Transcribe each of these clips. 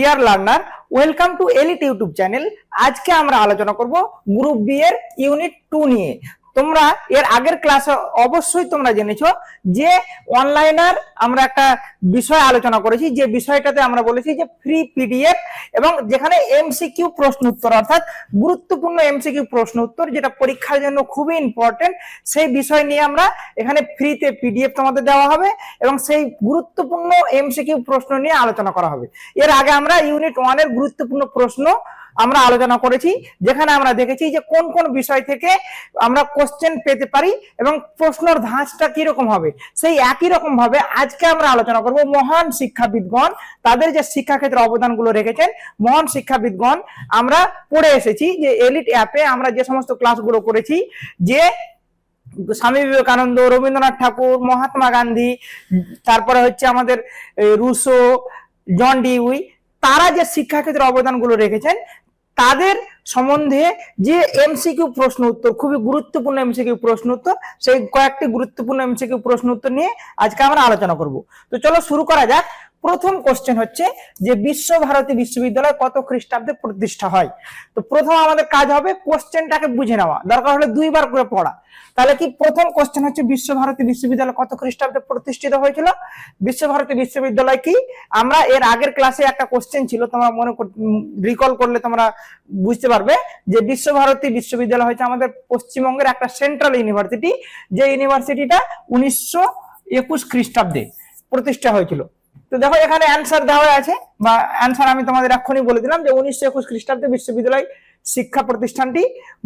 Dear learner welcome to Elite YouTube channel আজকে আমরা আলোচনা করব গ্রুপ বি এর ইউনিট টু নিয়ে। তোমরা এর আগের ক্লাসে অবশ্যই তোমরা জেনেছো যে অনলাইনার আমরা একটা বিষয় আলোচনা করেছি, যে বিষয়টাতে আমরা বলেছি যে ফ্রি পিডিএফ এবং যেখানে এমসিকিউ প্রশ্ন উত্তর, অর্থাৎ গুরুত্বপূর্ণ এমসিকিউ প্রশ্ন উত্তর, যেটা পরীক্ষার জন্য খুবই ইম্পর্টেন্ট সেই বিষয় নিয়ে আমরা এখানে ফ্রিতে পিডিএফ তোমাদের দেওয়া হবে এবং সেই গুরুত্বপূর্ণ এমসিকিউ প্রশ্ন নিয়ে আলোচনা করা হবে। এর আগে আমরা ইউনিট ওয়ানের গুরুত্বপূর্ণ প্রশ্ন আমরা আলোচনা করেছি, যেখানে আমরা দেখেছি যে কোন কোন বিষয় থেকে আমরা কোশ্চেন পেতে পারি এবং প্রশ্নর ধাঁচটা কীরকম হবে। সেই একই রকম ভাবে আজকে আমরা আলোচনা করব মহান শিক্ষাবিদগণ, তাদের যে শিক্ষাক্ষেত্রে অবদানগুলো রেখেছেন, মহান শিক্ষাবিদগণ, আমরা পড়ে এসেছি যে এলিট অ্যাপে আমরা যে সমস্ত ক্লাসগুলো করেছি, যে স্বামী বিবেকানন্দ, রবীন্দ্রনাথ ঠাকুর, মহাত্মা গান্ধী, তারপরে হচ্ছে আমাদের রুশো, জন ডিউই তারা যে শিক্ষাক্ষেত্রে অবদানগুলো রেখেছেন তাদের সম্বন্ধে যে এমসিকিউ প্রশ্ন উত্তর, খুবই গুরুত্বপূর্ণ এমসিকিউ প্রশ্ন উত্তর, সেই কয়েকটি গুরুত্বপূর্ণ এমসিকিউ প্রশ্ন উত্তর নিয়ে আজকে আমরা আলোচনা করব। তো চলো শুরু করা যাক। প্রথম কোশ্চেন হচ্ছে যে বিশ্বভারতী বিশ্ববিদ্যালয় কত খ্রিস্টাব্দে প্রতিষ্ঠা হয়? তো প্রথম আমাদের কাজ হবে কোশ্চেনটাকে বুঝে নেওয়া। দরকার হলে দুইবার করে পড়া। তাহলে কি প্রথম কোশ্চেন হচ্ছে বিশ্বভারতী বিশ্ববিদ্যালয় কত খ্রিস্টাব্দে প্রতিষ্ঠিত হয়েছিল? বিশ্বভারতী বিশ্ববিদ্যালয় কি? আমরা এর আগের ক্লাসে একটা কোশ্চেন ছিল, তোমরা মনে রিকল করলে তোমরা বুঝতে পারবে যে বিশ্বভারতী বিশ্ববিদ্যালয় হচ্ছে আমাদের পশ্চিমবঙ্গের একটা সেন্ট্রাল ইউনিভার্সিটি যে ইউনিভার্সিটিটা উনিশশো একুশ খ্রিস্টাব্দে প্রতিষ্ঠা হয়েছিল। তো দেখো, এখানে অ্যান্সার দেওয়া আছে, বা অ্যান্সার আমি তোমাদের এক্ষুনি বলে দিলাম যে উনিশশো একুশ খ্রিস্টাব্দে বিশ্ববিদ্যালয় শিক্ষা প্রতিষ্ঠানটি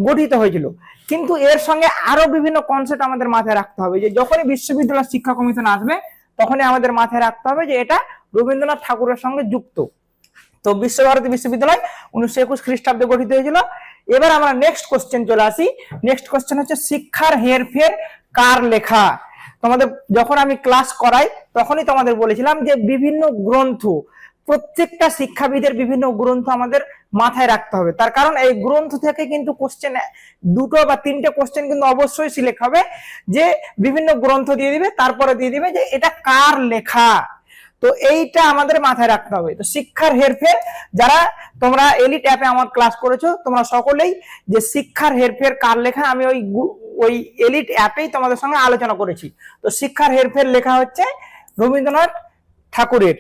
গঠিত হয়েছিল। কিন্তু এর সঙ্গে আরও বিভিন্ন কনসেপ্ট আমাদের মাথায় রাখতে হবে যে যখনই বিশ্ববিদ্যালয় শিক্ষা কমিশন আসবে, তখনই আমাদের মাথায় রাখতে হবে যে এটা রবীন্দ্রনাথ ঠাকুরের সঙ্গে যুক্ত। তো বিশ্বভারতী বিশ্ববিদ্যালয় উনিশশো একুশ খ্রিস্টাব্দে গঠিত হয়েছিল। এবার আমরা নেক্সট কোশ্চেন চলে আসি। নেক্সট কোশ্চেন হচ্ছে শিক্ষার হেরফের কার লেখা? তোমাদের যখন আমি ক্লাস করাই, তখনই তোমাদের বলেছিলাম যে বিভিন্ন গ্রন্থ, প্রত্যেকটা শিক্ষাবিদের বিভিন্ন গ্রন্থ আমাদের মাথায় রাখতে হবে। তার কারণ এই গ্রন্থ থেকে কিন্তু কোশ্চেন দুটো বা তিনটে কোশ্চেন কিন্তু অবশ্যই সিলেক্ট হবে, যে বিভিন্ন গ্রন্থ দিয়ে দিবে, তারপরে দিয়ে দিবে যে এটা কার লেখা। তো এইটা আমাদের মাথায় রাখতে হবে। তো শিক্ষার হেরফের, যারা তোমরা এলিট অ্যাপে আমার ক্লাস করেছ, তোমরা সকলেই যে শিক্ষার হেরফের কার লেখা, আমি ওই ওই এলিট অ্যাপেই তোমাদের সঙ্গে আলোচনা করেছি। তো শিক্ষার হেরফের লেখা হচ্ছে রবীন্দ্রনাথ ঠাকুরের।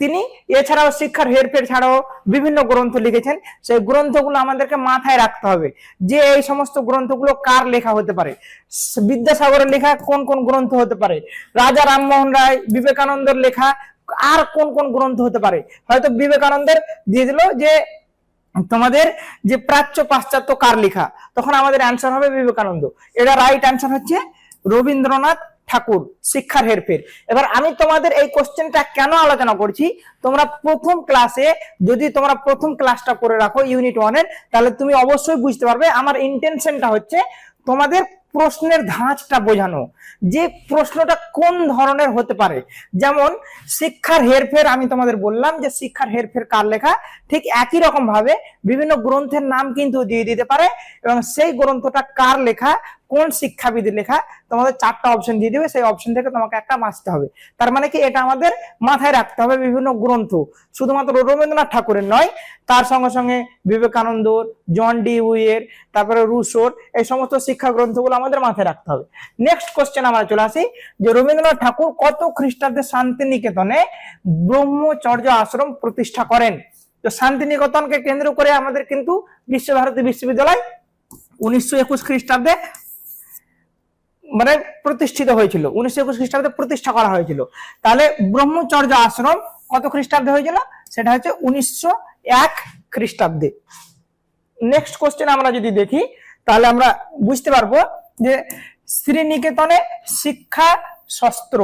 তিনি এছাড়াও শিক্ষার হেরফের ছাড়াও বিভিন্ন গ্রন্থ লিখেছেন। সেই গ্রন্থগুলো আমাদেরকে মাথায় রাখতে হবে যে এই সমস্ত গ্রন্থগুলো কার লেখা হতে পারে? বিদ্যাসাগরের লেখা কোন কোন গ্রন্থ হতে পারে? রাজা রামমোহন রায়, বিবেকানন্দের লেখা আর কোন কোন গ্রন্থ হতে পারে? হয়তো বিবেকানন্দের দিয়ে দিল যে তোমাদের যে প্রাচ্য পাশ্চাত্য কার লেখা, তখন আমাদের অ্যান্সার হবে বিবেকানন্দ। এটা রাইট অ্যান্সার হচ্ছে রবীন্দ্রনাথ ঠাকুর, শিক্ষার হেরফের। এবার আমি তোমাদের এই কোশ্চেনটা কেন আলোচনা করছি? তোমরা প্রথম ক্লাসে যদি তোমরা প্রথম ক্লাসটা করে রাখো ইউনিট ওয়ানের তাহলে তুমি অবশ্যই বুঝতে পারবে আমার ইন্টেনশনটা হচ্ছে তোমাদের প্রশ্নের ধাঁচটা বোঝানো। যে প্রশ্নটা কোন ধরনের হতে পারে? যেমন, শিক্ষার হেরফের আমি তোমাদের বললাম যে শিক্ষার হেরফের কার লেখা? ঠিক একই রকম ভাবে বিভিন্ন গ্রন্থের নাম কিন্তু দিয়ে দিতে পারে এবং সেই গ্রন্থটা কার লেখা? কোন শিক্ষাবিদের লেখা তোমাদের চারটা অপশন দিয়ে দেবে, সেই অপশন থেকে তোমাকে একটা বাঁচতে হবে। তার মানে কি এটা আমাদের মাথায় রাখতে হবে বিভিন্ন গ্রন্থ। শুধুমাত্র রবীন্দ্রনাথ ঠাকুরের নয়, তার সঙ্গে সঙ্গে বিবেকানন্দ, জন ডি উইয়ের, তারপরে রুশোর, এই সমস্ত শিক্ষা গ্রন্থগুলো আমাদের মাথায় রাখতে হবে। নেক্সট কোশ্চেন আমরা চলে আসি, যে রবীন্দ্রনাথ ঠাকুর কত খ্রিস্টাব্দে শান্তিনিকেতনে ব্রহ্মচর্য আশ্রম প্রতিষ্ঠা করেন? তো শান্তিনিকেতনকে কেন্দ্র করে আমাদের কিন্তু বিশ্বভারতী বিশ্ববিদ্যালয় উনিশশো একুশ খ্রিস্টাব্দে মানে প্রতিষ্ঠিত হয়েছিল। উনিশশো একুশ খ্রিস্টাব্দে প্রতিষ্ঠা করা হয়েছিল। তাহলে ব্রহ্মচর্য আশ্রম কত খ্রিস্টাব্দে হয়েছিল? সেটা হচ্ছে উনিশশো এক খ্রিস্টাব্দে। নেক্সট কোশ্চেন আমরা যদি দেখি, তাহলে আমরা বুঝতে পারব যে শ্রীনিকেতনে শিক্ষা শস্ত্র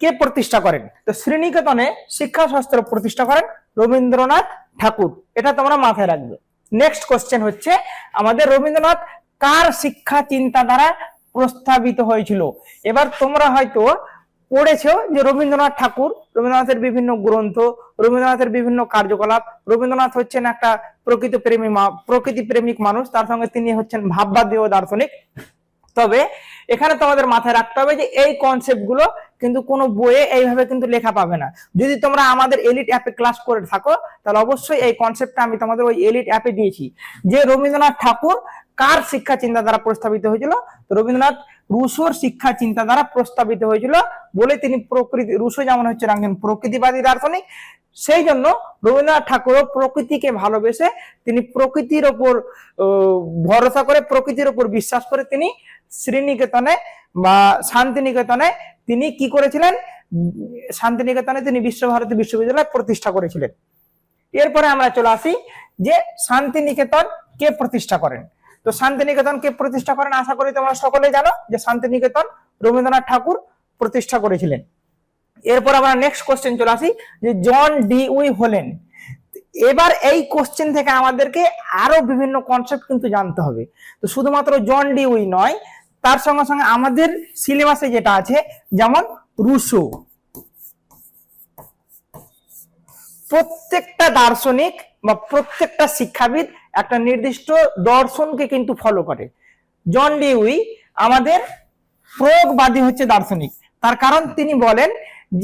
কে প্রতিষ্ঠা করেন? তো শ্রীনিকেতনে শিক্ষা শাস্ত্র প্রতিষ্ঠা করেন রবীন্দ্রনাথ ঠাকুর। এটা তোমরা মাথায় রাখবে। নেক্সট কোশ্চেন হচ্ছে, আমাদের রবীন্দ্রনাথ কার শিক্ষা চিন্তা দ্বারা প্রস্তাবিত হয়েছিল? এবার তোমরা হয়তো পড়েছো যে রবীন্দ্রনাথ ঠাকুর, রবীন্দ্রনাথের বিভিন্ন গ্রন্থ, রবীন্দ্রনাথের বিভিন্ন কার্যকলাপ, রবীন্দ্রনাথ হচ্ছেন একটা প্রকৃতি প্রেমী প্রকৃতি প্রেমিক মানুষ, তার সঙ্গে তিনি হচ্ছেন ভাববাদী ও দার্শনিক। তবে এখানে তোমাদের মাথায় রাখতে হবে যে এই কনসেপ্টগুলো কিন্তু কোনো বইয়ে এইভাবে কিন্তু লেখা পাবে না। যদি তোমরা আমাদের এলিট অ্যাপে ক্লাস করে থাকো, তাহলে অবশ্যই এই কনসেপ্টটা আমি তোমাদের ওই এলিট অ্যাপে দিয়েছি। যে রবীন্দ্রনাথ ঠাকুর কার শিক্ষা চিন্তা দ্বারা প্রস্তাবিত হয়েছিল? তো রবীন্দ্রনাথ রুশোর শিক্ষা চিন্তা দ্বারা প্রস্তাবিত হয়েছিল বলে তিনি প্রকৃতি, রুশো যেমন হচ্ছে একজন প্রকৃতিবাদী দার্শনিক, সেই জন্য রবীন্দ্রনাথ ঠাকুরও প্রকৃতিকে ভালোবেসে তিনি প্রকৃতির ওপর ভরসা করে, প্রকৃতির ওপর বিশ্বাস করে তিনি শ্রীনিকেতনে বা শান্তিনিকেতনে তিনি কি করেছিলেন? শান্তিনিকেতনে তিনি বিশ্বভারতী বিশ্ববিদ্যালয় প্রতিষ্ঠা করেছিলেন। এরপরে আমরা চলে আসি যে শান্তিনিকেতন কে প্রতিষ্ঠা করেন? তো শান্তিনিকেতন কে প্রতিষ্ঠা করেন আশা করি তোমরা সকলে জানো যে শান্তিনিকেতন রবীন্দ্রনাথ ঠাকুর প্রতিষ্ঠা করেছিলেন। এরপর আমরা নেক্সট কোশ্চেন চলে আসি যে জন ডি উই হলেন। এবার এই কোশ্চেন থেকে আমাদেরকে আরও বিভিন্ন কনসেপ্ট কিন্তু জানতে হবে। তো শুধুমাত্র জন ডি উই নয়, তার সঙ্গে সঙ্গে আমাদের সিলেবাসে যেটা আছে, যেমন রুশো। প্রত্যেকটা দার্শনিক বা প্রত্যেকটা শিক্ষাবিদ একটা নির্দিষ্ট দর্শনকে কিন্তু ফলো করে। জন ডিউই আমাদের প্রয়োগবাদী হচ্ছে দার্শনিক। তার কারণ তিনি বলেন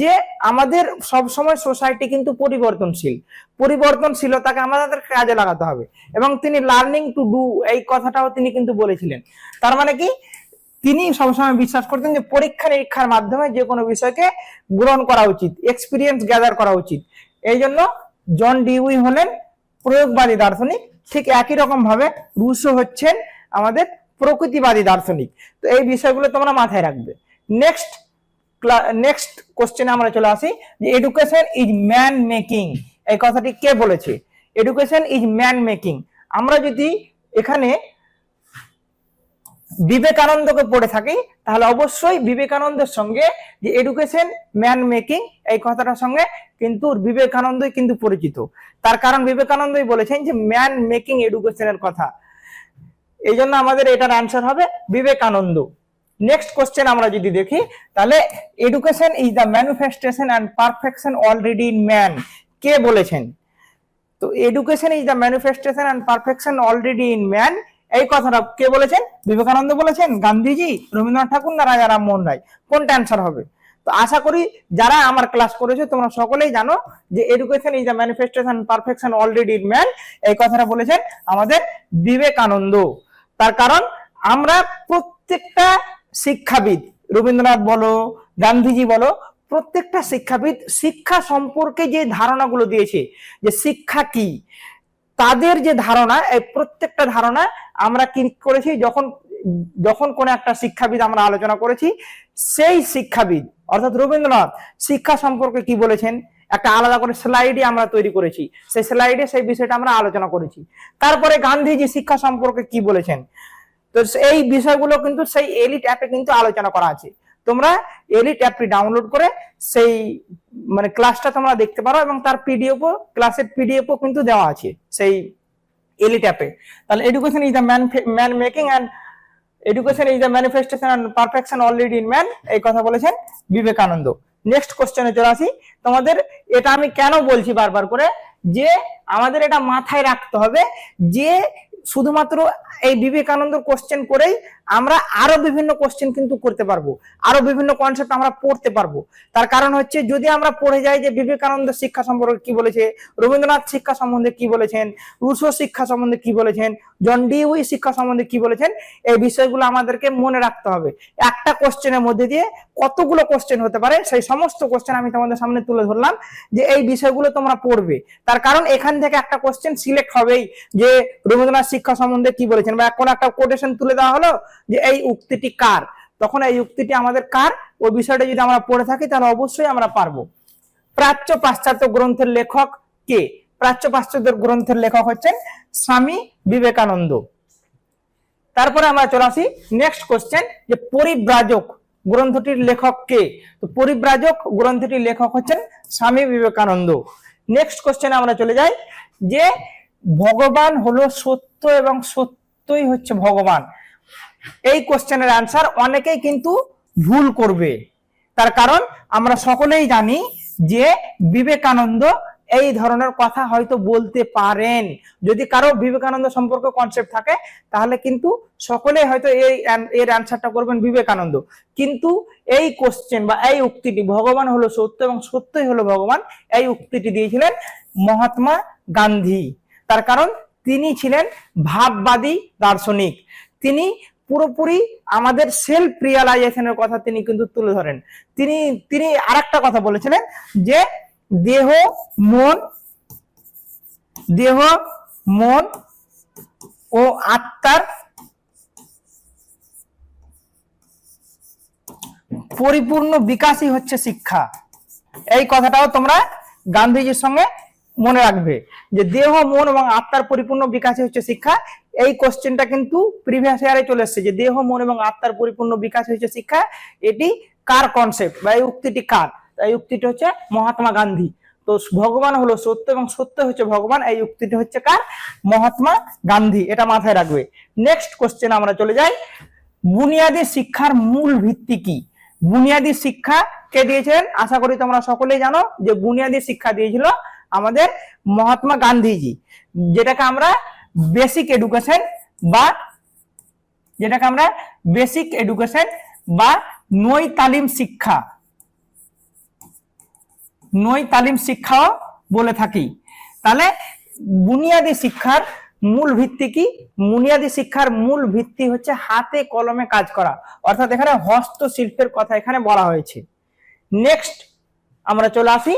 যে আমাদের সব সময় সোসাইটি কিন্তু পরিবর্তনশীল। পরিবর্তনশীলতাকে আমাদের কাজে লাগাতে হবে। এবং তিনি লার্নিং টু ডু এই কথাটাও তিনি কিন্তু বলেছিলেন। তার মানে কি? তিনি সবসময় বিশ্বাস করতেন যে পরীক্ষা নিরীক্ষার মাধ্যমে যে কোনো বিষয়কে গ্রহণ করা উচিত এক্সপিরিয়েন্স গ্যাদার করা উচিত। এই জন্য জন ডিউই হলেন প্রয়োগবাদী দার্শনিক। ঠিক একই রকম ভাবে রুশো হচ্ছেন আমাদের প্রকৃতিবাদী দার্শনিক। তো এই বিষয়গুলো তোমরা মাথায় রাখবে। নেক্সট নেক্সট কোশ্চেনে আমরা চলে আসি যে এডুকেশন ইজ ম্যান মেকিং এই কথাটি কে বলেছে? এডুকেশন ইজ ম্যান মেকিং আমরা যদি এখানে বিবেকানন্দকে পড়ে থাকি, তাহলে অবশ্যই বিবেকানন্দের সঙ্গে যে এডুকেশন ম্যান মেকিং এই কথাটার সঙ্গে কিন্তু বিবেকানন্দই কিন্তু পরিচিত। তার কারণ বিবেকানন্দই বলেছেন যে ম্যান মেকিং এডুকেশনের কথা। এই জন্য আমাদের এটার অ্যান্সার হবে বিবেকানন্দ। নেক্সট কোশ্চেন আমরা যদি দেখি, তাহলে education is the manifestation and perfection already in man কে বলেছেন? তো education is the manifestation and perfection already in man এই কথাটা কে বলেছেন? বিবেকানন্দ বলেছেন? গান্ধীজি, রবীন্দ্রনাথ ঠাকুর না রাজা রামমোহন রায়? কোনটা অ্যান্সার হবে? তো আশা করি যারা আমার ক্লাস করেছে, তোমরা সকলেই জানো যে education is the manifestation perfection already in man এই কথাটা বলেছেন আমাদের বিবেকানন্দ। তার কারণ আমরা প্রত্যেকটা শিক্ষাবিদ, রবীন্দ্রনাথ বলো, গান্ধীজি বলো, প্রত্যেকটা শিক্ষাবিদ শিক্ষা সম্পর্কে যে ধারণাগুলো দিয়েছে, যে শিক্ষা কি, তাদের যে ধারণা, এই প্রত্যেকটা ধারণা আমরা কি করেছি, যখন যখন কোন একটা শিক্ষাবিদ আমরা আলোচনা করেছি, সেই শিক্ষাবিদ অর্থাৎ রবীন্দ্রনাথ শিক্ষা সম্পর্কে কি বলেছেন? একটা আলাদা করে স্লাইডে আমরা তৈরি করেছি। সেই স্লাইডে সেই বিষয়টা আমরা আলোচনা করেছি। তারপরে গান্ধীজি শিক্ষা সম্পর্কে কি বলেছেন? তো এই বিষয়গুলো কিন্তু সেই এলিট অ্যাপে কিন্তু আলোচনা করা আছে। তোমরা এলিট অ্যাপটি ডাউনলোড করে সেই মানে ক্লাসটা তোমরা দেখতে পারো এবং তার পিডিএফও ক্লাসের পিডিএফও কিন্তু দেওয়া আছে সেই এলিট অ্যাপে তাহলে education is the man man making and education is the manifestation and perfection already in man এই কথা বলেছেন বিবেকানন্দ। নেক্সট কোশ্চেনে চলে আসি। তোমাদের এটা আমি কেন বলছি বারবার করে? যে আমাদের এটা মাথায় রাখতে হবে যে শুধুমাত্র এই বিবেকানন্দ কোশ্চেন করেই আমরা আরও বিভিন্ন কোশ্চেন কিন্তু করতে পারব। আরও বিভিন্ন কনসেপ্ট আমরা পড়তে পারব। তার কারণ হচ্ছে, যদি আমরা পড়ে যাই যে বিবেকানন্দ শিক্ষা সম্পর্কে কি বলেছে, রবীন্দ্রনাথ শিক্ষা সম্বন্ধে কি বলেছেন, রুশো শিক্ষা সম্বন্ধে কি বলেছেন, জন ডিউই শিক্ষা সম্বন্ধে কি বলেছেন, এই বিষয়গুলো আমাদেরকে মনে রাখতে হবে। একটা কোশ্চেনের মধ্যে দিয়ে কতগুলো কোশ্চেন হতে পারে, সেই সমস্ত কোশ্চেন আমি তোমাদের সামনে তুলে ধরলাম, যে এই বিষয়গুলো তোমরা পড়বে। তার কারণ এখান থেকে একটা কোশ্চেন সিলেক্ট হবেই, যে রবীন্দ্রনাথ শিক্ষা সম্বন্ধে কি বলেছেন, বা কোনো একটা কোটেশন তুলে দেওয়া হলো যে এই উক্তিটি কার? তখন এই উক্তিটি আমাদের কার? ওই বিষয়টা যদি আমরা পড়ে থাকি, তাহলে অবশ্যই আমরা পারব। প্রাচ্য পাশ্চাত্য গ্রন্থের লেখক কে? প্রাচ্য পাশ্চাত্য গ্রন্থের লেখক হচ্ছেন স্বামী বিবেকানন্দ। তারপরে আমরা চলে আসি নেক্সট কোশ্চেন যে পরিব্রাজক গ্রন্থটির লেখক কে? তো পরিব্রাজক গ্রন্থটির লেখক হচ্ছেন স্বামী বিবেকানন্দ। নেক্সট কোশ্চেনে আমরা চলে যাই, যে ভগবান হলো সত্য এবং সত্যই হচ্ছে ভগবান। এই কোশ্চেনের আনসার অনেকেই কিন্তু ভুল করবে। তার কারণ আমরা সকলেই জানি যে বিবেকানন্দ এই ধরনের কথা হয়তো বলতে পারেন। যদি কারও বিবেকানন্দ সম্পর্কে কনসেপ্ট থাকে, তাহলে কিন্তু সকলে হয়তো এই এর অ্যান্সারটা করবেন বিবেকানন্দ। কিন্তু এই কোশ্চেন বা এই উক্তিটি ভগবান হলো সত্য এবং সত্যই হলো ভগবান, এই উক্তিটি দিয়েছিলেন মহাত্মা গান্ধী। তার কারণ তিনি ছিলেন ভাববাদী দার্শনিক। তিনি পুরোপুরি আমাদের সেলফ রিয়ালাইজেশনের কথা তিনি কিন্তু তুলে ধরেন। তিনি তিনি আরেকটা কথা বলেছিলেন যে দেহ, মন দেহ, মন ও আত্মার পরিপূর্ণ বিকাশই হচ্ছে শিক্ষা। এই কথাটাও তোমরা গান্ধীজির সঙ্গে মনে রাখবে যে দেহ, মন এবং আত্মার পরিপূর্ণ বিকাশই হচ্ছে শিক্ষা। এই কোশ্চেনটা কিন্তু প্রিভিয়াস ইয়ারে চলে এসেছে। যে দেহ, মন এবং আত্মার পরিপূর্ণ বিকাশ হয়েছে শিক্ষা, এটি কার কনসেপ্ট বা এই উক্তিটি কার? এই উক্তিটি হচ্ছে মহাত্মা গান্ধী। তো ভগবান হলো সত্য এবং সত্য হচ্ছে ভগবান, এই উক্তিটি হচ্ছে কার? মহাত্মা গান্ধী। এটা মাথায় রাখবে। নেক্সট কোশ্চেন আমরা চলে যাই। বুনিয়াদী শিক্ষার মূল ভিত্তি কি? বুনিয়াদী শিক্ষা কে দিয়েছিলেন? আশা করি তোমরা সকলেই জানো যে বুনিয়াদী শিক্ষা দিয়েছিল আমাদের মহাত্মা গান্ধীজি, যেটাকে আমরা বেসিক এডুকেশন বা যেটাকে আমরা বেসিক এডুকেশন বা নই তালিম শিক্ষা। নই তালিম শিক্ষাও বলে থাকি। তাহলে বুনিয়াদী শিক্ষার মূল ভিত্তি কি? বুনিয়াদী শিক্ষার মূল ভিত্তি হচ্ছে হাতে কলমে কাজ করা। অর্থাৎ এখানে হস্তশিল্পের কথা এখানে বলা হয়েছে। নেক্সট আমরা চলে আসি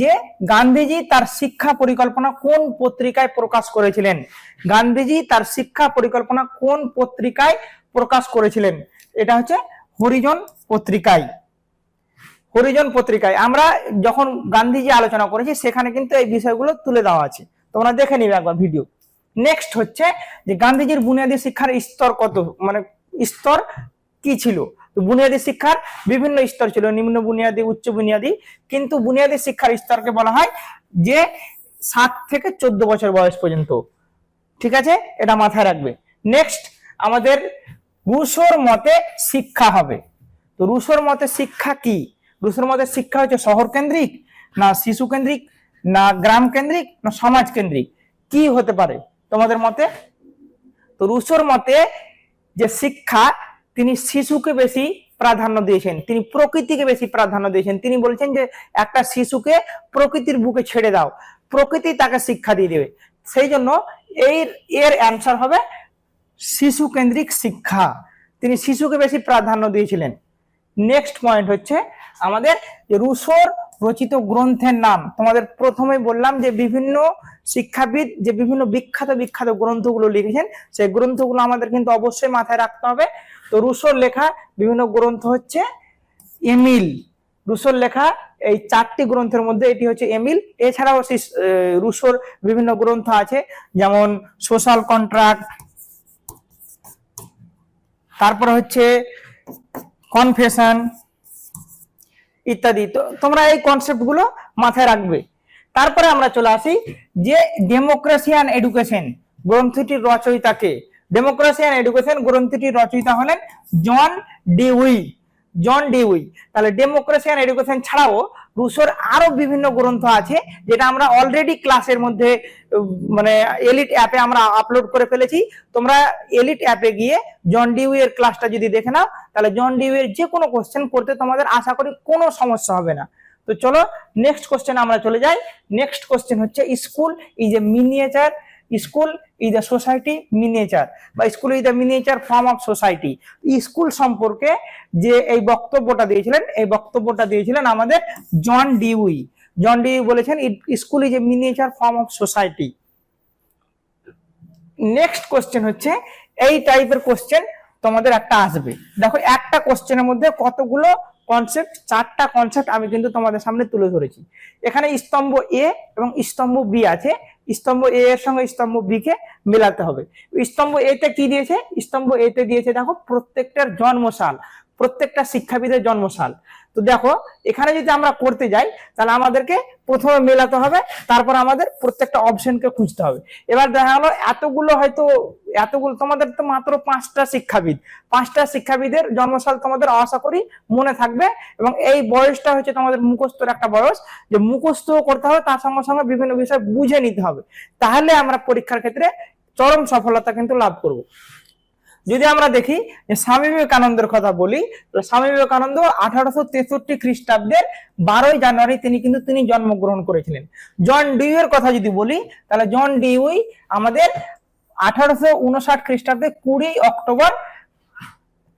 যে গান্ধীজি তার শিক্ষা পরিকল্পনা কোন পত্রিকায় প্রকাশ করেছিলেন? গান্ধীজি তার শিক্ষা পরিকল্পনা কোন পত্রিকায় প্রকাশ করেছিলেন? এটা হচ্ছে হরিজন পত্রিকায়। হরিজন পত্রিকায়। আমরা যখন গান্ধীজি আলোচনা করেছি, সেখানে কিন্তু এই বিষয়গুলো তুলে দেওয়া আছে। তোমরা দেখে নিবে একবার ভিডিও। নেক্সট হচ্ছে যে গান্ধীজির বুনিয়াদী শিক্ষার স্তর কত? মানে স্তর কি ছিল? তো বুনিয়াদী শিক্ষার বিভিন্ন স্তর ছিল, নিম্ন বুনিয়াদী, উচ্চ বুনিয়াদী। কিন্তু বুনিয়াদী শিক্ষার স্তরকে বলা হয় যে সাত থেকে চোদ্দ বছর বয়স পর্যন্ত। ঠিক আছে? এটা মাথায় রাখবে। নেক্সট আমাদের রুশোর মতে শিক্ষা হবে। তো রুশোর মতে শিক্ষা কি? রুশোর মতে শিক্ষা হচ্ছে শহর কেন্দ্রিক না শিশু কেন্দ্রিক না গ্রাম কেন্দ্রিক না সমাজ কেন্দ্রিক? কি হতে পারে তোমাদের মতে? তো রুশোর মতে যে শিক্ষা তিনি শিশুকে বেশি প্রাধান্য দিয়েছেন, তিনি প্রকৃতিকে বেশি প্রাধান্য দিয়েছেন। তিনি বলছেন যে, একটা শিশুকে প্রকৃতির বুকে ছেড়ে দাও, প্রকৃতি তাকে শিক্ষা দিয়ে দেবে। সেই জন্য এর এর অ্যান্সার হবে শিশু কেন্দ্রিক শিক্ষা। তিনি শিশুকে বেশি প্রাধান্য দিয়েছিলেন। নেক্সট পয়েন্ট হচ্ছে আমাদের রুশোর রচিত গ্রন্থের নাম। তোমাদের প্রথমে বললাম যে বিভিন্ন শিক্ষাবিদ, যে বিভিন্ন বিখ্যাত বিখ্যাত গ্রন্থগুলো লিখেছেন, সেই গ্রন্থগুলো আমাদের কিন্তু অবশ্যই মাথায় রাখতে হবে। তো রুশোর লেখা বিভিন্ন গ্রন্থ হচ্ছে এমিল। রুশোর লেখা এই চারটি গ্রন্থের মধ্যে এটি হচ্ছে এমিল। এছাড়াও রুশোর বিভিন্ন গ্রন্থ আছে, যেমন সোশ্যাল কন্ট্রাক্ট, তারপরে হচ্ছে কনফেশন ইত্যাদি। তো তোমরা এই কনসেপ্টগুলো মাথায় রাখবে। তারপরে আমরা চলে আসি যে ডেমোক্রেসি অ্যান্ড এডুকেশন, গ্রন্থটির রচয়িতাকে। ডেমোক্রেসি অ্যান্ড এডুকেশন গ্রন্থটি রচয়িতা হলেন জন ডিউই জন ডিউই তাহলে ডেমোক্রেসি অ্যান্ড এডুকেশন ছাড়াও রুশোর আরও বিভিন্ন গ্রন্থ আছে, যেটা আমরা অলরেডি ক্লাসের মধ্যে মানে এলিট অ্যাপে আমরা আপলোড করে ফেলেছি। তোমরা এলিট অ্যাপে গিয়ে জন ডিউই এর ক্লাসটা যদি দেখে নাও, তাহলে জন ডিউই এর যে কোনো কোশ্চেন করতে তোমাদের আশা করি কোনো সমস্যা হবে না। তো চলো নেক্সট কোশ্চেন আমরা চলে যাই। নেক্সট কোশ্চেন হচ্ছে school is a miniature school is a society miniature বা school is a miniature form of society school সম্পর্কে যে এই বক্তব্যটা দিয়েছিলেন, এই বক্তব্যটা দিয়েছিলেন আমাদের জন ডিউই। জন ডিউই বলেছেন school is a miniature form of society next question হচ্ছে, এই টাইপের কোশ্চেন তোমাদের একটা আসবে। দেখো, একটা কোশ্চেনের মধ্যে কতগুলো কনসেপ্ট চারটা কনসেপ্ট আমি কিন্তু তোমাদের সামনে তুলে ধরেছি। এখানে স্তম্ভ এ এবং স্তম্ভ বি আছে। স্তম্ভ এ এর সঙ্গে স্তম্ভ বি কে মেলাতে হবে। স্তম্ভ এতে কি দিয়েছে? স্তম্ভ এতে দিয়েছে, দেখো, প্রত্যেকটার জন্মসাল। প্রত্যেকটা শিক্ষাবিদের জন্মসাল। তো দেখো, এখানে যদি আমরা করতে যাই, তাহলে আমাদেরকে প্রথমে মেলাতে হবে, তারপর আমাদের প্রত্যেকটা অপশনকে খুঁজতে হবে। এবার দেখা গেলো, এতগুলো হয়তো, এতগুলো তোমাদের তো মাত্র পাঁচটা শিক্ষাবিদ। পাঁচটা শিক্ষাবিদের জন্মসাল তোমাদের আশা করি মনে থাকবে এবং এই বয়সটা হচ্ছে তোমাদের মুখস্থর একটা বয়স। যে মুখস্থ করতে হবে, তার সঙ্গে সঙ্গে বিভিন্ন বিষয় বুঝে নিতে হবে। তাহলে আমরা পরীক্ষার ক্ষেত্রে চরম সফলতা কিন্তু লাভ করব। যদি আমরা দেখি স্বামী বিবেকানন্দের কথা বলি, তো স্বামী বিবেকানন্দ আঠারোশো তেষট্টি খ্রিস্টাব্দের বারোই জানুয়ারি তিনি কিন্তু তিনি জন্মগ্রহণ করেছিলেন। জন ডিউয়ের কথা যদি বলি, তাহলে জন ডিউই আমাদের আঠারোশো উনষাট খ্রিস্টাব্দে কুড়ি অক্টোবর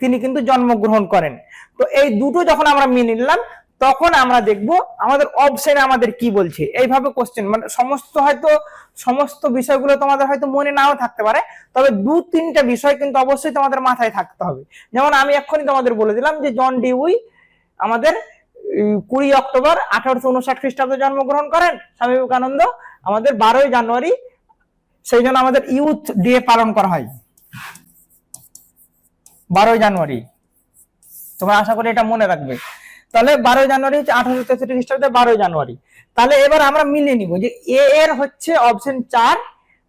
তিনি কিন্তু জন্মগ্রহণ করেন। তো এই দুটো যখন আমরা মেনে নিলাম তখন আমরা দেখব আমাদের অপশনে আমাদের কি বলছে। এইভাবে কোশ্চেন মানে সমস্ত হয়তো, সমস্ত বিষয়গুলো তোমাদের হয়তো মনে নাও থাকতে পারে, তবে দু তিনটা বিষয় কিন্তু অবশ্যই তোমাদের মাথায় থাকতে হবে। যেমন আমি এক্ষুনি তোমাদের বলে দিলাম যে জন ডিউই আমাদের কুড়ি অক্টোবর আঠারোশো উনষাট খ্রিস্টাব্দে জন্মগ্রহণ করেন, স্বামী বিবেকানন্দ। আমাদের বারোই জানুয়ারি, সেই জন্য আমাদের ইউথ ডে পালন করা হয়। বারোই জানুয়ারি। তোমরা আশা করি এটা মনে রাখবে। তাহলে বারোই জানুয়ারি হচ্ছে আঠারোশো তেষট্টি খ্রিস্টাব্দে বারোই জানুয়ারি। তাহলে এবার আমরা মিলিয়ে নিব যে এ এর হচ্ছে অপশন চার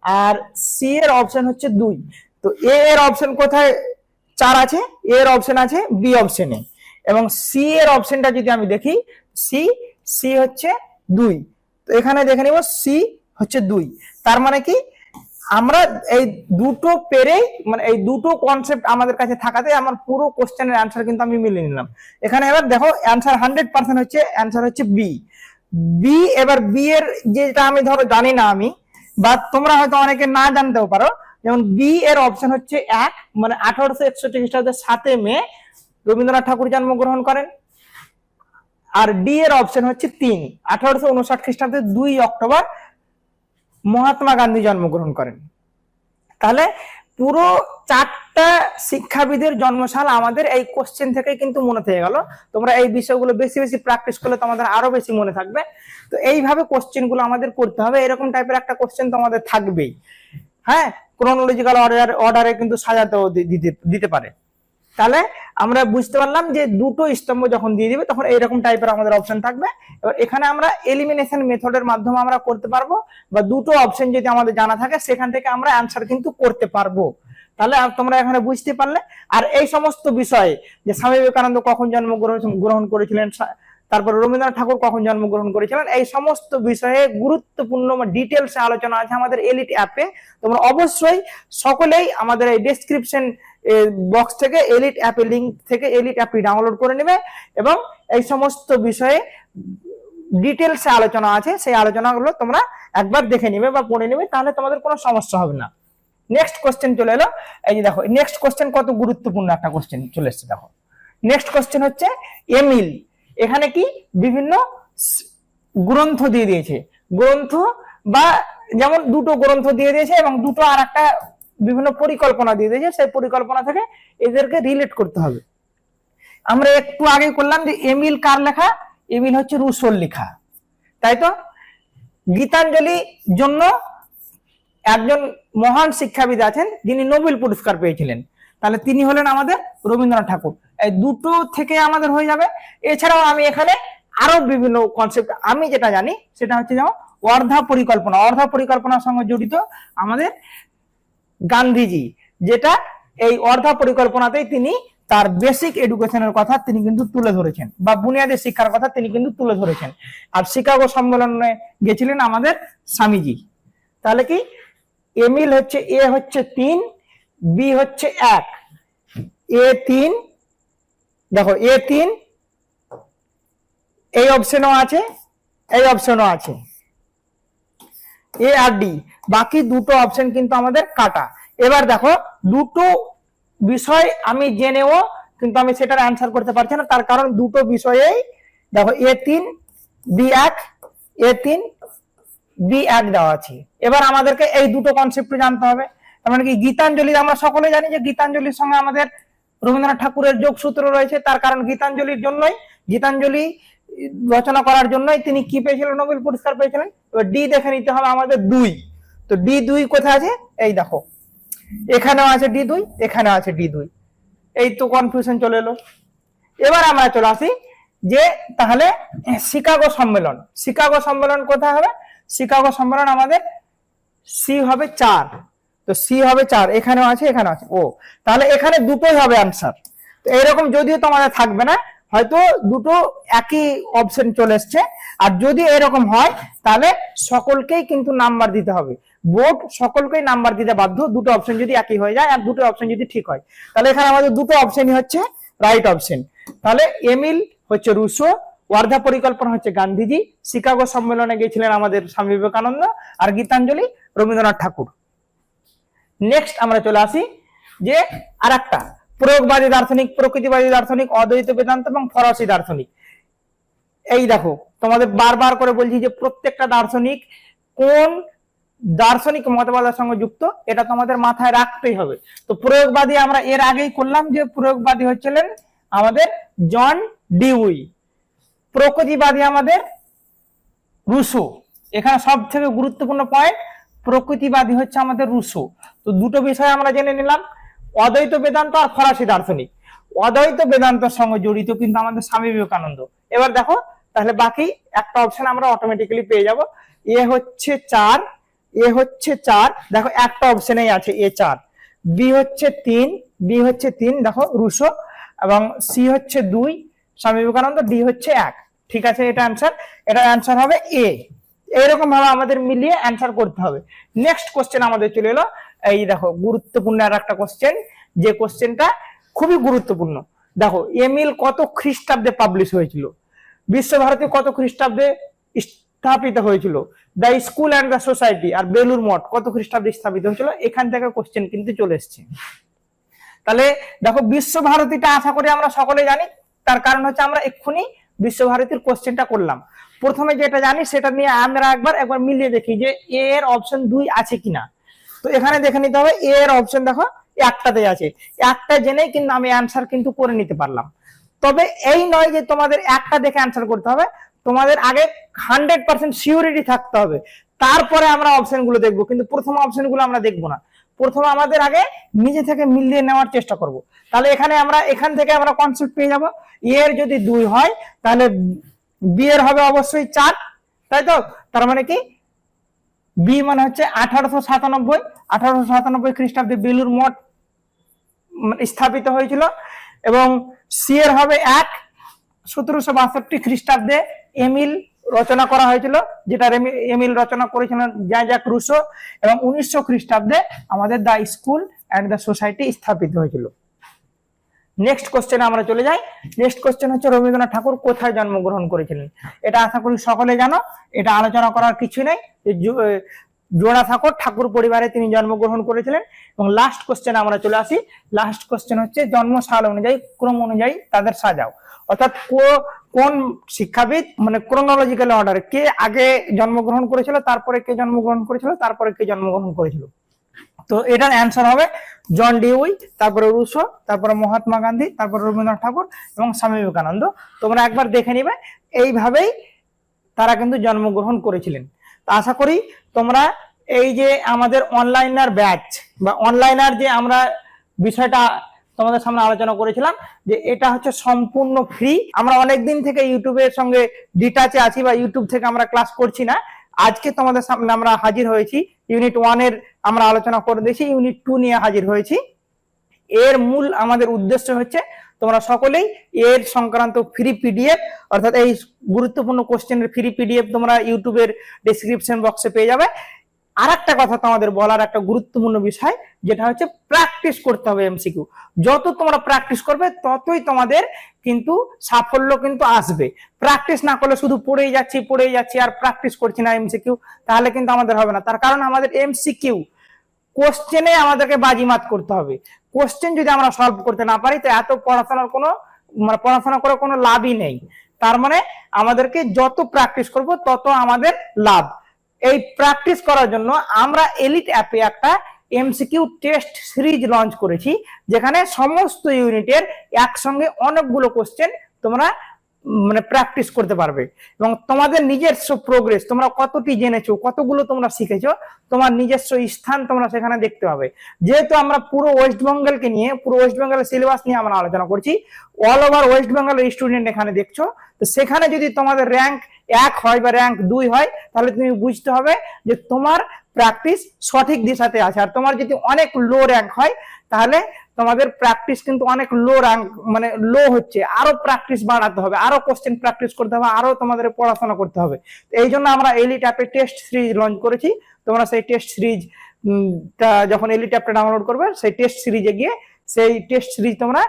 আর সি এর অপশন হচ্ছে দুই। তো এ এর অপশন কোথায় চার আছে? এ এর অপশন আছে বি অপশনে এবং সি এর অপশনটা যদি আমি দেখি সি সি হচ্ছে দুই। তো এখানে দেখে নিব সি হচ্ছে দুই। তার মানে কি? আমরা এই দুটো পেরে মানে এই দুটো কনসেপ্ট আমাদের কাছে থাকাতে আমার পুরো কোশ্চেনের অ্যান্সার কিন্তু আমি মিলিয়ে নিলাম। এখানে এবার দেখো অ্যান্সার হান্ড্রেড পার্সেন্ট হচ্ছে অ্যান্সার হচ্ছে বি বি এবার বি এর যেটা আমি ধরো জানি না আমি বা তোমরা হয়তো অনেকে না জানতেও পারো, যেমন বি এর অপশন হচ্ছে এক মানে আঠারোশো একষট্টি খ্রিস্টাব্দের সাতে মে, রবীন্দ্রনাথ ঠাকুর জন্মগ্রহণ করেন। আর ডি এর অপশন হচ্ছে তিন, আঠারোশো উনষাট খ্রিস্টাব্দের দুই অক্টোবর মহাত্মা গান্ধী জন্মগ্রহণ করেন। তাহলে পুরো চারটা শিক্ষাবিদের জন্মশাল আমাদের এই কোশ্চেন থেকে কিন্তু মনে থেকে গেল। তোমরা এই বিষয়গুলো বেশি বেশি প্র্যাকটিস করলে তোমাদের আরও বেশি মনে থাকবে। তো এইভাবে কোশ্চেনগুলো আমাদের করতে হবে। এরকম টাইপের একটা কোশ্চেন তোমাদের থাকবেই। হ্যাঁ? ক্রোনোলজিক্যাল অর্ডার অর্ডারে কিন্তু সাজাতেও দিতে পারে। তাহলে আমরা বুঝতে পারলাম যে দুটো স্তম্ভ যখন দিয়ে দিবে, তখন এইরকম টাইপের আমাদের অপশন থাকবে। এবার এখানে আমরা এলিমিনেশন মেথডের মাধ্যমে আমরা করতে পারব, বা দুটো অপশন যদি আমাদের জানা থাকে, সেখান থেকে আমরা অ্যান্সার কিন্তু করতে পারব। তাহলে তোমরা এখানে বুঝতে পারলে। আর এই সমস্ত বিষয়ে যে স্বামী বিবেকানন্দ কখন জন্মগ্রহণ, গ্রহণ করেছিলেন তারপর রবীন্দ্রনাথ ঠাকুর কখন জন্মগ্রহণ করেছিলেন? এই সমস্ত বিষয়ে গুরুত্বপূর্ণ ডিটেলসে আলোচনা আছে আমাদের এলিট অ্যাপে তোমরা অবশ্যই সকলেই আমাদের এই ডেসক্রিপশন বক্স থেকে এলিট অ্যাপে লিংক থেকে এলিট অ্যাপটি ডাউনলোড করে নেবে এবং এই সমস্ত বিষয়ে ডিটেলসে আলোচনা আছে। সেই আলোচনাগুলো তোমরা একবার দেখে নেবে বা পড়ে নেবে, তাহলে তোমাদের কোনো সমস্যা হবে না। নেক্সট কোশ্চেন চলে এলো। এই যে দেখো নেক্সট কোশ্চেন কত গুরুত্বপূর্ণ একটা কোশ্চেন চলে এসছে, দেখো। নেক্সট কোশ্চেন হচ্ছে এমিল এখানে কি? বিভিন্ন গ্রন্থ দিয়ে দিয়েছে। গ্রন্থ বা যেমন দুটো গ্রন্থ দিয়ে দিয়েছে এবং দুটো আর একটা বিভিন্ন পরিকল্পনা দিয়ে দিয়েছে। সেই পরিকল্পনা থেকে এদেরকে রিলেট করতে হবে। আমরা একটু আগে করলাম যে এমিল কার লেখা? এমিল হচ্ছে রুশোর লেখা। তাই তো? গীতাঞ্জলি জন্য একজন মহান শিক্ষাবিদ আছেন, যিনি নোবেল পুরস্কার পেয়েছিলেন। তাহলে তিনি হলেন আমাদের রবীন্দ্রনাথ ঠাকুর। এই দুটো থেকে আমাদের হয়ে যাবে। এছাড়াও আমি এখানে আরও বিভিন্ন কনসেপ্ট আমি যেটা জানি সেটা হচ্ছে যেমন অর্ধা পরিকল্পনা, অর্ধা পরিকল্পনার সঙ্গে জড়িত আমাদের গান্ধীজি, যেটা এই অর্ধা পরিকল্পনাতেই তিনি তার বেসিক এডুকেশনের কথা তিনি কিন্তু তুলে ধরেছেন বা বুনিয়াদী শিক্ষার কথা তিনি কিন্তু তুলে ধরেছেন। আর শিকাগো সম্মেলনে গেছিলেন আমাদের স্বামীজি। তাহলে কি? এমিল হচ্ছে, এ হচ্ছে তিন বি হচ্ছে এক। এ তিন, দেখো এ তিন, এই অপশনও আছে, এই অপশনও আছে। এ আর ডি বাকি দুটো অপশন কিন্তু আমাদের কাটা। এবার দেখো, দুটো বিষয় আমি জেনেও কিন্তু আমি সেটার অ্যান্সার করতে পারছি না, তার কারণ দুটো বিষয়েই, দেখো এ তিন বি এক এ তিন বি এক দেওয়া আছে। এবার আমাদেরকে এই দুটো কনসেপ্ট জানতে হবে। তার মানে কি গীতাঞ্জলি, আমরা সকলে জানি যে গীতাঞ্জলির সঙ্গে আমাদের রবীন্দ্রনাথ ঠাকুরের যোগসূত্র রয়েছে। তার কারণ গীতাঞ্জলির জন্যই, গীতাঞ্জলি রচনা করার জন্যই তিনি কি পেয়েছিলেন, নোবেল পুরস্কার পেয়েছিলেন? এবার ডি দেখে নিতে হবে আমাদের দুই। তো ডি দুই কোথায় আছে? এই দেখো। এখানেও আছে ডি দুই, এখানেও আছে ডি দুই। এই তো কনফিউশন চলে এলো। এবার আমরা চলে আসি যে তাহলে শিকাগো সম্মেলন। শিকাগো সম্মেলন কোথায় হবে? শিকাগো সম্মেলন আমাদের সি হবে চার। তো সি হবে চার, এখানেও আছে এখানে আছে। ও, তাহলে এখানে দুটোই হবে অ্যান্সার তো এরকম যদিও তোমাদের থাকবে না, হয়তো দুটো একই অপশন চলে এসছে। আর যদি এরকম হয়, তাহলে সকলকেই কিন্তু নাম্বার দিতে হবে। বোর্ড সকলকেই নাম্বার দিতে বাধ্য, দুটো অপশন যদি একই হয়ে যায়, আর দুটো অপশন যদি ঠিক হয়। তাহলে এখানে আমাদের দুটো অপশনই হচ্ছে রাইট অপশন তাহলে এমিল হচ্ছে রুশো ওয়ার্ধা পরিকল্পনা হচ্ছে গান্ধীজি, শিকাগো সম্মেলনে গিয়েছিলেন আমাদের স্বামী বিবেকানন্দ, আর গীতাঞ্জলি রবীন্দ্রনাথ ঠাকুর। নেক্সট আমরা চলে আসি যে আর একটা প্রয়োগবাদী দার্শনিক, প্রকৃতিবাদী দার্শনিক, অদ্বৈত বেদান্ত এবং ফরাসি দার্শনিক। এই দেখো, তোমাদের বারবার করে বলছি যে প্রত্যেকটা দার্শনিক কোন দার্শনিক মতবাদের সঙ্গে যুক্ত, এটা তোমাদের মাথায় রাখতেই হবে। তো প্রয়োগবাদী আমরা এর আগেই করলাম যে প্রয়োগবাদী হচ্ছিলেন আমাদের জন ডিউই। প্রকৃতিবাদী আমাদের রুশো। এখানে সব থেকে গুরুত্বপূর্ণ পয়েন্ট প্রকৃতিবাদী হচ্ছে আমাদের রুশো। তো দুটো বিষয় আমরা জেনে নিলাম। অদ্বৈত বেদান্ত আর ফরাসি দার্শনিক। অদ্বৈত বেদান্তর সঙ্গে জড়িত কিন্তু আমাদের স্বামী বিবেকানন্দ। এবার দেখো, তাহলে বাকি একটা অপশন আমরা অটোমেটিক্যালি পেয়ে যাব। এ হচ্ছে চার, এ হচ্ছে চার, দেখো একটা অপশনেই আছে, এ চার। বি হচ্ছে তিন বি হচ্ছে তিন, দেখো রুশো। এবং সি হচ্ছে দুই, স্বামী বিবেকানন্দ ডি হচ্ছে এক। ঠিক আছে, এটা অ্যান্সার এটা অ্যান্সার হবে এ এইরকম ভাবে আমাদের মিলিয়ে অ্যান্সার করতে হবে। নেক্সট কোশ্চেন আমাদের চলে এলো। এই দেখো, গুরুত্বপূর্ণ আর একটা কোশ্চেন যে কোশ্চেনটা খুবই গুরুত্বপূর্ণ। দেখো এমিল কত খ্রিস্টাব্দে পাবলিশ হয়েছিল? বিশ্বভারতী কত খ্রিস্টাব্দে স্থাপিত হয়েছিল? The school and the society আর বেলুর মঠ কত খ্রিস্টাব্দে স্থাপিত হয়েছিল? এখান থেকে কোশ্চেন কিন্তু চলে এসছে। তাহলে দেখো, বিশ্বভারতীটা আশা করি আমরা সকলে জানি। তার কারণ হচ্ছে আমরা এক্ষুনি বিশ্বভারতীর কোশ্চেনটা করলাম। প্রথমে যেটা জানি সেটা নিয়ে আমরা একবার একবার মিলিয়ে দেখি যে এ এর অপশন দুই আছে কিনা। তো এখানে দেখে নিতে হবে এ এর অপশন দেখো, একটাতে আছে। একটা জেনেই কিন্তু আমি অ্যান্সার কিন্তু করে নিতে পারলাম। তবে এই নয় যে তোমাদের একটা দেখে অ্যান্সার করতে হবে, তোমাদের আগে হান্ড্রেড পার্সেন্ট সিউরিটি থাকতে হবে। তারপরে আমরা অপশনগুলো দেখব, কিন্তু প্রথম অপশনগুলো আমরা দেখব না। প্রথমে আমাদের আগে নিজে থেকে মিলিয়ে নেওয়ার চেষ্টা করব। তাহলে এখানে আমরা, এখান থেকে আমরা কনসেপ্ট পেয়ে যাব। এর যদি দুই হয়, তাহলে বি এর হবে অবশ্যই চার, তাই তো? তার মানে কি? বি মানে হচ্ছে আঠারোশো সাতানব্বই আঠারোশো সাতানব্বই খ্রিস্টাব্দে বেলুর মঠ স্থাপিত হয়েছিল এবং সি এর হবে এক, সতেরোশো বাষট্টি খ্রিস্টাব্দে এমিল রচনা করা হয়েছিল, যেটা এমিল রচনা করেছিলেন যা রুশো এবং উনিশশো খ্রিস্টাব্দে আমাদের the school and the society স্থাপিত হয়েছিল। নেক্সট কোশ্চেনে আমরা চলে যাই। নেক্সট কোশ্চেন হচ্ছে রবীন্দ্রনাথ ঠাকুর কোথায় জন্মগ্রহণ করেছিলেন? এটা আশা করি সকলে জানো, এটা আলোচনা করার কিছু নেই। জোড়া ঠাকুর ঠাকুর পরিবারে তিনি জন্মগ্রহণ করেছিলেন। এবং লাস্ট কোশ্চেন আমরা চলে আসি। লাস্ট কোশ্চেন হচ্ছে জন্ম সাল অনুযায়ী, ক্রম অনুযায়ী তাদের সাজাও। অর্থাৎ কোন শিক্ষাবিদ মানে ক্রোনোলজিক্যাল অর্ডার কে আগে জন্মগ্রহণ করেছিল, তারপরে কে জন্মগ্রহণ করেছিল, তারপরে কে জন্মগ্রহণ করেছিল? তো এটার অ্যান্সার হবে জন ডিউই তারপরে রুশো তারপরে মহাত্মা গান্ধী, তারপরে রবীন্দ্রনাথ ঠাকুর এবং স্বামী বিবেকানন্দ। তোমরা একবার দেখে নিবে, এইভাবেই তারা কিন্তু জন্মগ্রহণ করেছিলেন। আশা করি তোমরা এই যে আমাদের অনলাইনার ব্যাচ বা অনলাইনার যে আমরা বিষয়টা তোমাদের সামনে আলোচনা করেছিলাম, যে এটা হচ্ছে সম্পূর্ণ ফ্রি আমরা অনেক দিন থেকে ইউটিউবের সঙ্গে ডিটাচে আছি বা ইউটিউব থেকে আমরা ক্লাস করছি না। আজকে তোমাদের সামনে আমরা হাজির হয়েছি ইউনিট ওয়ানের আমরা আলোচনা করে দিয়েছি ইউনিট টু নিয়ে হাজির হয়েছি। এর মূল আমাদের উদ্দেশ্য হচ্ছে, তোমরা সকলেই এর সংক্রান্ত ফ্রি পিডিএফ অর্থাৎ এই গুরুত্বপূর্ণ কোশ্চেনের ফ্রি পিডিএফ তোমরা ইউটিউবের ডিসক্রিপশন বক্সে পেয়ে যাবে। আর একটা কথা তোমাদের বলার একটা গুরুত্বপূর্ণ বিষয়, যেটা হচ্ছে প্র্যাকটিস করতে হবে এমসিকিউ যত তোমরা প্র্যাকটিস করবে, ততই তোমাদের কিন্তু সাফল্য কিন্তু আসবে। প্র্যাকটিস না করলে শুধু পড়েই যাচ্ছি পড়েই যাচ্ছি আর প্র্যাকটিস করছি না এমসিকিউ তাহলে কিন্তু আমাদের হবে না। তার কারণ আমাদের এমসিকিউ কোশ্চেনে আমাদেরকে বাজিমাত করতে হবে। কোশ্চেন যদি আমরা সলভ করতে না পারি, তো এত পড়াশোনার কোনো মানে পড়াশোনা করে কোনো লাভই নেই। তার মানে আমাদেরকে যত প্র্যাকটিস করব, তত আমাদের লাভ। এই প্র্যাকটিস করার জন্য আমরা এলিট অ্যাপে একটা এমসিকিউ টেস্ট সিরিজ লঞ্চ করেছি, যেখানে সমস্ত ইউনিটের একসঙ্গে অনেকগুলো কোশ্চেন তোমরা মানে প্র্যাকটিস করতে পারবে। এবং তোমাদের নিজস্ব প্রোগ্রেস তোমরা কতটি জেনেছো, কতগুলো তোমরা শিখেছো, তোমার নিজস্ব স্থান তোমরা সেখানে দেখতে পাবে। যেহেতু আমরা পুরো ওয়েস্ট বেঙ্গলকে নিয়ে, পুরো ওয়েস্ট বেঙ্গলের সিলেবাস নিয়ে আমরা আলোচনা করছি অল ওভার ওয়েস্ট বেঙ্গলের স্টুডেন্ট এখানে দেখছ, তো সেখানে যদি তোমাদের র্যাঙ্ক এক হয় বা র্যাঙ্ক দুই হয়, তাহলে তুমি বুঝতে হবে যে তোমার প্র্যাকটিস সঠিক দিশাতে আছে। আর তোমার যদি অনেক লো র্যাঙ্ক হয়, তাহলে তোমাদের প্র্যাকটিস কিন্তু অনেক লো র্যাঙ্ক মানে লো হচ্ছে। আরও প্র্যাকটিস বাড়াতে হবে, আরও কোশ্চেন প্র্যাকটিস করতে হবে, আরও তোমাদের পড়াশোনা করতে হবে। এই জন্য আমরা এলিট অ্যাপে টেস্ট সিরিজ লঞ্চ করেছি। তোমরা সেই টেস্ট সিরিজ যখন এলিট অ্যাপটা ডাউনলোড করবে, সেই টেস্ট সিরিজে গিয়ে সেই টেস্ট সিরিজ তোমরা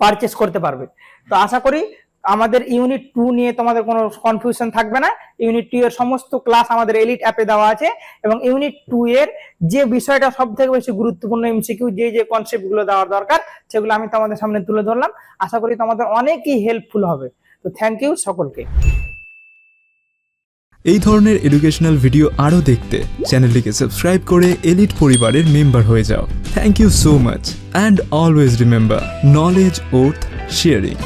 পারচেস করতে পারবে। তো আশা করি আমাদের ইউনিট টু নিয়ে তোমাদের কোনো কনফিউশন থাকবে না। ইউনিট টু এর সমস্ত ক্লাস আমাদের এলিট অ্যাপে দেওয়া আছে এবং ইউনিট টু এর যে বিষয়টা সব থেকে বেশি গুরুত্বপূর্ণ এমসিকিউ যে যে কনসেপ্টগুলো দেওয়ার দরকার, সেগুলো আমি তোমাদের সামনে তুলে ধরলাম। আশা করি তোমাদের অনেকই হেল্পফুল হবে। তো থ্যাংক ইউ সকলকে। এই ধরনের এডুকেশনাল ভিডিও আরও দেখতে চ্যানেলটিকে সাবস্ক্রাইব করে এলিট পরিবারের মেম্বার হয়ে যাও। Thank you so much and always remember knowledge worth sharing